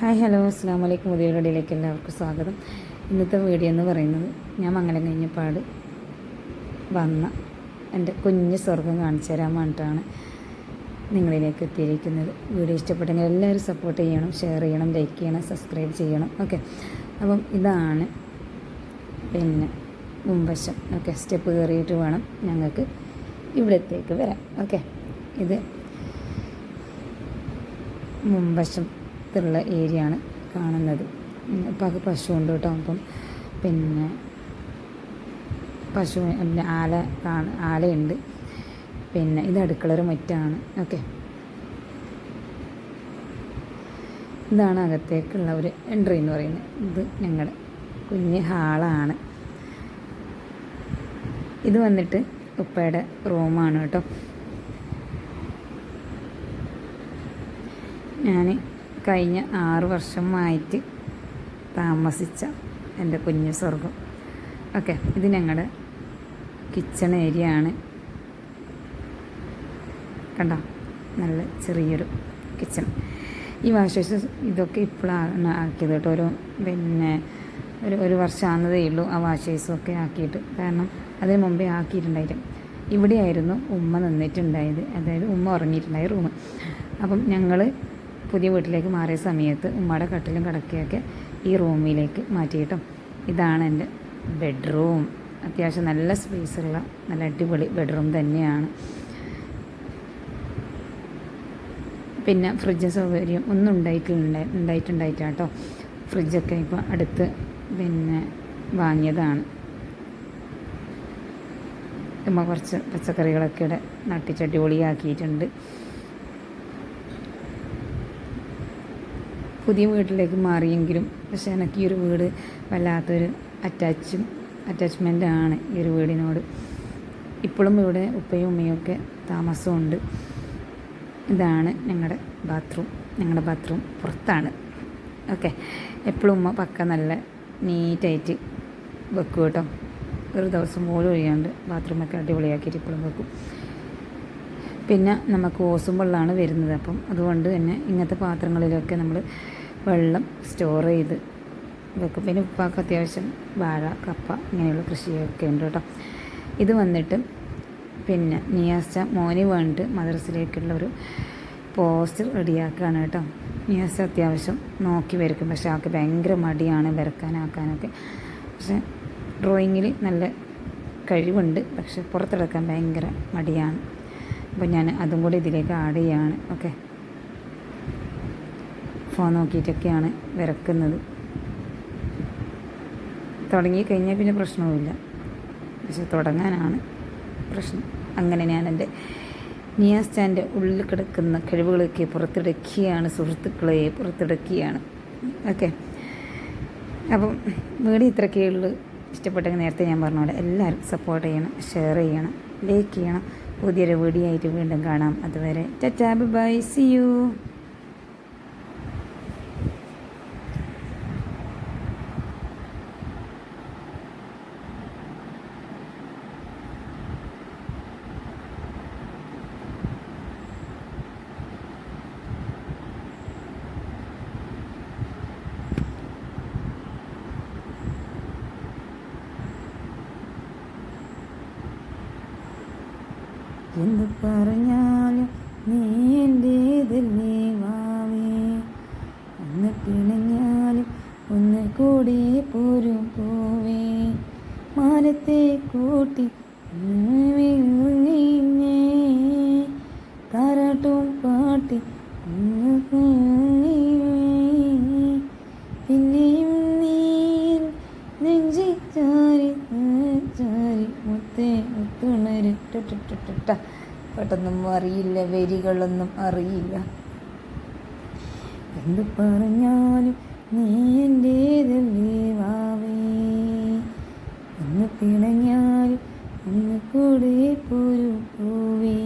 Hi hello. അസ്സാം വലൈക്കും പുതിയ വീഡിയോയിലേക്ക് എല്ലാവർക്കും സ്വാഗതം. ഇന്നത്തെ വീഡിയോ എന്ന് പറയുന്നത് ഞാൻ മംഗലം കഴിഞ്ഞപ്പാട് വന്ന എന്റെ കുഞ്ഞ് സ്വർഗം കാണിച്ചു തരാൻ വേണ്ടിയിട്ടാണ് നിങ്ങളിലേക്ക് എത്തിയിരിക്കുന്നത്. വീഡിയോ ഇഷ്ടപ്പെട്ടെങ്കിൽ എല്ലാവരും സപ്പോർട്ട് ചെയ്യണം ഷെയർ ചെയ്യണം ലൈക്ക് ചെയ്യണം സബ്സ്ക്രൈബ് ചെയ്യണം. ഓക്കെ അപ്പം ഇതാണ് പിന്നെ മുമ്പശം ഓക്കെ സ്റ്റെപ്പ് കയറിയിട്ട് വേണം ഞങ്ങൾക്ക് ഇവിടത്തേക്ക് വരാം ഓക്കെ ഇത് മുമ്പശത്തുള്ള ഏരിയ ആണ് കാണുന്നത് ഇപ്പം പശു ഉണ്ട് കേട്ടോ. അപ്പം പിന്നെ പശു പിന്നെ ആല കാണ ആലയുണ്ട്. പിന്നെ ഇത് അടുക്കളൊരു മുറ്റാണ്. ഓക്കെ. ഇതാണ് അകത്തേക്കുള്ള ഒരു എൻട്രി എന്ന് പറയുന്നത്. ഇത് ഞങ്ങളുടെ കുഞ്ഞ് ഹാളാണ്. ഇത് വന്നിട്ട് ഉപ്പയുടെ റൂമാണ് കേട്ടോ. ഞാൻ കഴിഞ്ഞ ആറ് വർഷമായിട്ട് താമസിച്ച എന്റെ കുഞ്ഞു സ്വർഗം ഓക്കെ ഇത് ഞങ്ങളുടെ കിച്ചൺ ഏരിയ ആണ് കണ്ടോ? നല്ല ചെറിയൊരു കിച്ചൺ. ഈ വാഷേഴ്സ് ഇതൊക്കെ ഇപ്പോഴാണ് ആക്കിയത് കേട്ടോ. ഒരു പിന്നെ ഒരു ഒരു വർഷമാകുന്നതേ ഉള്ളൂ ആ വാഷേഴ്സൊക്കെ ആക്കിയിട്ട്. കാരണം അതിന് മുമ്പേ ആക്കിയിട്ടുണ്ടായിരുന്നു. ഇവിടെയായിരുന്നു ഉമ്മ നിന്നിട്ടുണ്ടായത്. അതായത് ഉമ്മ ഉറങ്ങിയിട്ടുണ്ടായ റൂം അപ്പം ഞങ്ങൾ പുതിയ വീട്ടിലേക്ക് മാറിയ സമയത്ത് ഉമ്മയുടെ കട്ടിലും കിടക്കുകയൊക്കെ ഈ റൂമിലേക്ക് മാറ്റിയിട്ടും. ഇതാണ് എന്റെ ബെഡ്റൂം. അത്യാവശ്യം നല്ല സ്പേസുള്ള നല്ല അടിപൊളി ബെഡ്റൂം തന്നെയാണ്. പിന്നെ ഫ്രിഡ്ജ് സൗകര്യം ഒന്നും ഉണ്ടായിട്ടില്ല ഉണ്ടായിട്ടുണ്ടായിട്ടാ കേട്ടോ ഫ്രിഡ്ജൊക്കെ ഇപ്പോൾ അടുത്ത് പിന്നെ വാങ്ങിയതാണ്. ഉമ്മ കുറച്ച് പച്ചക്കറികളൊക്കെ ഇവിടെ നട്ടിച്ചടിപൊളിയാക്കിയിട്ടുണ്ട് പുതിയ വീട്ടിലേക്ക് മാറിയെങ്കിലും പക്ഷേ എനിക്ക് ഈ ഒരു വീട് വല്ലാത്തൊരു അറ്റാച്ചും അറ്റാച്ച്മെന്റ് ആണ് ഈ ഒരു വീടിനോട്. ഇപ്പോഴും ഇവിടെ ഉപ്പയും ഉമ്മയും ഒക്കെ താമസമുണ്ട്. ഇതാണ് ഞങ്ങളുടെ ബാത്റൂം ഞങ്ങളുടെ ബാത്റൂം പുറത്താണ്. ഓക്കെ എപ്പോഴും ഉമ്മ പക്ക നല്ല നീറ്റായിട്ട് വെക്കും കേട്ടോ. ഒരു ദിവസം പോലും ഒഴിയാണ്ട് ബാത്റൂമൊക്കെ അടിപൊളിയാക്കിയിട്ട് ഇപ്പോഴും വെക്കും. പിന്നെ നമുക്ക് ഓസും വെള്ളമാണ് വരുന്നത്. അപ്പം അതുകൊണ്ട് തന്നെ ഇങ്ങനത്തെ പാത്രങ്ങളിലൊക്കെ നമ്മൾ വെള്ളം സ്റ്റോർ ചെയ്ത് വെക്കും. പിന്നെ ഉപ്പാക്ക് അത്യാവശ്യം വാഴ കപ്പ ഇങ്ങനെയുള്ള കൃഷിയൊക്കെ ഉണ്ട് കേട്ടോ. ഇത് വന്നിട്ട് പിന്നെ നിയാസ മോനി വേണ്ടിട്ട് മദ്രസിലേക്കുള്ള ഒരു പോസ്റ്റർ റെഡിയാക്കുകയാണ് കേട്ടോ. നിയാസ അത്യാവശ്യം നോക്കി വരയ്ക്കും. പക്ഷേ ആൾക്ക് ഭയങ്കര മടിയാണ് വരക്കാനാക്കാനൊക്കെ പക്ഷേ ഡ്രോയിങ്ങിൽ നല്ല കഴിവുണ്ട്. പക്ഷെ പുറത്തെടുക്കാൻ ഭയങ്കര മടിയാണ്. അപ്പോൾ ഞാൻ അതും കൂടി ഇതിലേക്ക് ആഡ് ചെയ്യാണ്. ഓക്കെ ഫോൺ നോക്കിയിട്ടൊക്കെയാണ് വരക്കുന്നത് തുടങ്ങി കഴിഞ്ഞാൽ പിന്നെ പ്രശ്നവുമില്ല. പക്ഷെ തുടങ്ങാനാണ് പ്രശ്നം. അങ്ങനെ ഞാൻ എന്റെ നിയാസ്റ്റാന്റെ ഉള്ളിൽ കിടക്കുന്ന കഴിവുകളൊക്കെ പുറത്തിടക്കിയാണ് സുഹൃത്തുക്കളെ പുറത്തിടക്കിയാണ്. ഓക്കെ. അപ്പം വീട് ഇത്രയൊക്കെ ഉള്ളു. ഇഷ്ടപ്പെട്ടെങ്കിൽ നേരത്തെ ഞാൻ പറഞ്ഞ പോലെ എല്ലാവരും സപ്പോർട്ട് ചെയ്യണം ഷെയർ ചെയ്യണം ലൈക്ക് ചെയ്യണം. പുതിയൊരു വീഡിയോ ആയിട്ട് വീണ്ടും കാണാം. അതുവരെ ടാറ്റാ ബൈ സി യു എന്ത് പറഞ്ഞാലും നീ എന്റേതല്ലേ വാവേ. ഒന്ന് പിണഞ്ഞാലും ഒന്ന് കൂടി പോരും പോവേ. മാനത്തെ കൂട്ടി കരട്ടും പാട്ടി ടുട്ടുട്ടുട്ടുട്ട പെട്ടൊന്നും അറിയില്ല വരികളൊന്നും അറിയില്ല എന്ത് പറഞ്ഞാലും നീ എന്റേതല്ലേ വാവേ എന്ന് പിണഞ്ഞാലും ഒന്ന് കൂടെ പോരു പോവേ